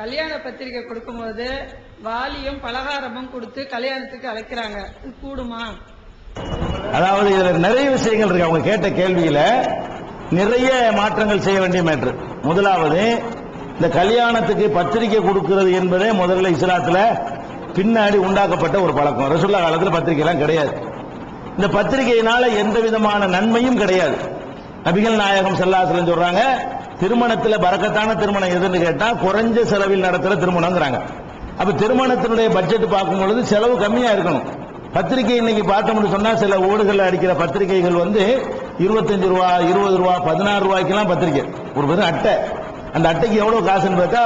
கல்யாண பத்திரிக்கை கொடுக்கும்போது வாலியும் பலகாரமும் கொடுத்து கல்யாணத்துக்கு அழைக்கிறாங்க. இது கூடுமா? அதாவது இதுல நிறைய விஷயங்கள் இருக்கு. அவங்க கேட்ட கேள்வியில நிறைய மாற்றங்கள் செய்ய வேண்டிய மேட்ரு. முதலாவது இந்த கல்யாணத்துக்கு பத்திரிக்கை கொடுக்கிறது என்பதே முதல்ல இஸ்லாத்துல பின்னாடி உண்டாக்கப்பட்ட ஒரு பழக்கம். ரசுல்லா காலத்தில் பத்திரிகை எல்லாம் கிடையாது. இந்த பத்திரிகையினால எந்த விதமான நன்மையும் கிடையாது. நபிகள் நாயகம் செல்லாசலம் சொல்றாங்க திருமணத்துல பறக்கத்தான திருமணம் எதுன்னு கேட்டா குறைஞ்ச செலவில் நடத்துற திருமணம்ங்கிறாங்க. அப்ப திருமணத்தினுடைய பட்ஜெட் பார்க்கும் பொழுது செலவு கம்மியா இருக்கணும். பத்திரிகை இன்னைக்கு பார்த்தோம்னு சொன்னா சில ஓடுகளில் அடிக்கிற பத்திரிகைகள் வந்து இருபத்தஞ்சு ரூபா இருபது ரூபா பதினாறு ரூபாய்க்கெல்லாம் பத்திரிக்கை ஒரு வெறும் அட்டை. அந்த அட்டைக்கு எவ்வளவு காசுன்னு பார்த்தா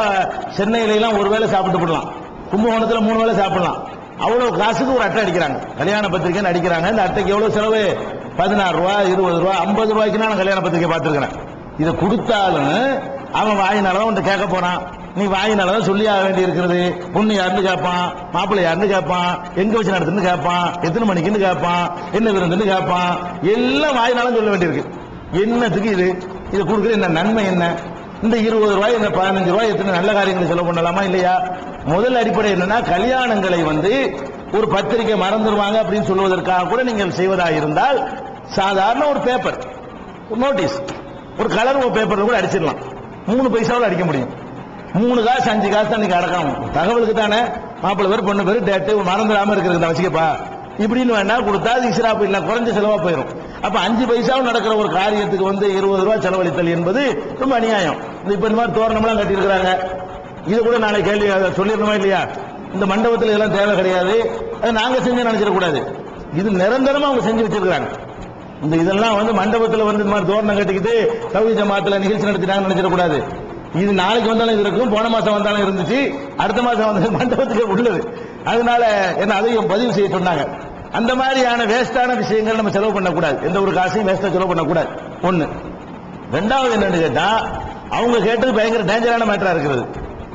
சென்னையில எல்லாம் ஒரு வேளை சாப்பிட்டு போடலாம். கும்பகோணத்துல மூணு வேளை சாப்பிடலாம். அவ்வளவு காசுக்கு ஒரு அட்டை அடிக்கிறாங்க. கல்யாண பத்திரிக்கைன்னு அடிக்கிறாங்க. அந்த அட்டைக்கு எவ்வளவு செலவு? பதினாறு ரூபா இருபது ரூபா ஐம்பது ரூபாய்க்கு நான் கல்யாண பத்திரிக்கை பார்த்துருக்கிறேன். இதை கொடுத்தாலும் அவன் வாயினாலதான் உன்ட்ட கேட்க போறான். நீ வாயினாலதான் சொல்லி ஆக வேண்டி இருக்கிறது பொண்ணு யாருன்னு கேட்பான் மாப்பிள்ளை யாருன்னு கேட்பான் எங்க வச்சு நடத்துன்னு கேட்பான் எத்தனை மணிக்குன்னு கேட்பான் என்ன விருந்துன்னு கேட்பான். எல்லாம் வாயினாலும் சொல்ல வேண்டியிருக்கு. என்னத்துக்கு இது? இதை கொடுக்குற என்ன நன்மை என்ன? இந்த இருபது ரூபாய் இந்த பதினஞ்சு ரூபாய் எத்தனை நல்ல காரியங்களை செலவு பண்ணலாமா இல்லையா? முதல் அடிப்படை என்னன்னா கல்யாணங்களை வந்து ஒரு பத்திரிக்கை மறந்துடுவாங்க அப்படின்னு சொல்வதற்காக கூட நீங்கள் செய்வதாக இருந்தால் சாதாரண ஒரு பேப்பர் நோட்டீஸ் ஒரு கலர் பேப்பர்ல கூட அடிச்சிடலாம். மூணு பைசாவில் அடிக்க முடியும். மூணு காசு அஞ்சு காசு தான் நீங்க அடக்கணும் தகவலுக்கு தானே? மாப்பிள்ளை பேர் பொண்ணு பேர் டேட்டு மறந்துடாம இருக்கிறது வச்சுக்கப்பா. இப்படின்னு வேணா கொடுத்தா அது இஸ்ராப்பு இல்லை குறைஞ்ச செலவா போயிடும் அப்ப அஞ்சு பைசாவும் நடக்கிற ஒரு காரியத்துக்கு வந்து இருபது ரூபாய் செலவழித்தல் என்பது ரொம்ப அநியாயம். இந்த இப்ப இந்த மாதிரி தோரணம்லாம் கட்டி இருக்கிறாங்க இது கூட நாளை கேள்வி அதை சொல்லிடணுமா இல்லையா? இந்த மண்டபத்தில் இதெல்லாம் தேவை கிடையாது. அதை நாங்க செஞ்சு நினைச்சிடக்கூடாது. இது நிரந்தரமா அவங்க செஞ்சு வச்சிருக்கிறாங்க. இந்த இதெல்லாம் வந்து மண்டபத்தில் வந்து இந்த மாதிரி தோரணம் கட்டிக்கிட்டு தவி ஜமாத்தில் நிகழ்ச்சி நடத்திட்டாங்கன்னு நினைச்சிடக்கூடாது. இது நாளைக்கு வந்தாலும் இது இருக்கும் போன மாசம் வந்தாலும் இருந்துச்சு அடுத்த மாசம் வந்து மண்டபத்துக்கு உள்ளது. அதனால என்ன அதையும் பதிவு செய்ய சொன்னாங்க. அந்த மாதிரியான வேஸ்டான விஷயங்கள் நம்ம செலவு பண்ணக்கூடாது. எந்த ஒரு காசையும் வேஸ்டா செலவு பண்ணக்கூடாது. ஒண்ணு. ரெண்டாவது என்னன்னு கேட்டா அவங்க கேட்டது பயங்கர டேஞ்சரான மேட்டரா இருக்கிறது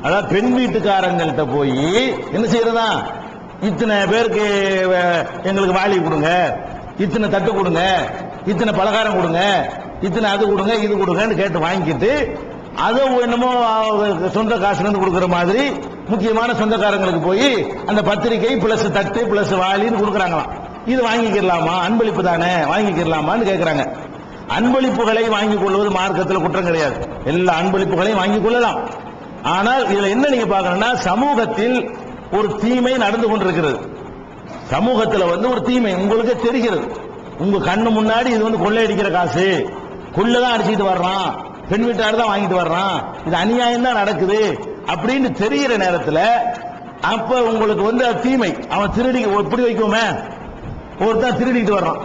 அதாவது பெண் வீட்டுக்காரங்கள்ட்ட போய் என்ன செய்யறதா இத்தனை பேருக்கு எங்களுக்கு வாளி கொடுங்க. இத்தனை தட்டு கொடுங்க இத்தனை பலகாரம் கொடுங்க இத்தனை அது கொடுங்க இது கொடுங்கன்னு கேட்டு வாங்கிட்டு அதை என்னமோ சொந்த காசுலேருந்து கொடுக்குற மாதிரி முக்கியமான சொந்தக்காரங்களுக்கு போய் அந்த பத்திரிகை பிளஸ் தட்டு பிளஸ் வாளின்னு கொடுக்குறாங்களாம். இது வாங்கிக்கிறலாமா அன்பளிப்பு தானே வாங்கிக்கிறலாமான்னு கேட்குறாங்க அன்பளிப்புகளை வாங்கிக் கொள்வது மார்க்கத்தில் குற்றம் கிடையாது. எல்லா அன்பளிப்புகளையும் வாங்கிக் கொள்ளலாம். ஆனால் இதுல என்ன நீங்க பார்க்கணும்னா சமூகத்தில் ஒரு தீமை நடந்து கொண்டிருக்கிறது. சமூகத்துல வந்து ஒரு தீமை உங்களுக்கு தெரிகிறது. உங்க கண்ணு முன்னாடி இது வந்து கொள்ளையடிக்கிற காசு. கொள்ளதான் அடிச்சுட்டு வர்றான். பெண் வீட்டார் தான் வாங்கிட்டு வர்றான். இது அநியாயம் தான் நடக்குது. அப்படின்னு தெரிகிற நேரத்தில் அப்ப உங்களுக்கு வந்து தீமை. அவன் திருடி எப்படி வைக்குமே ஒருத்தன் திருடிட்டு வர்றான்.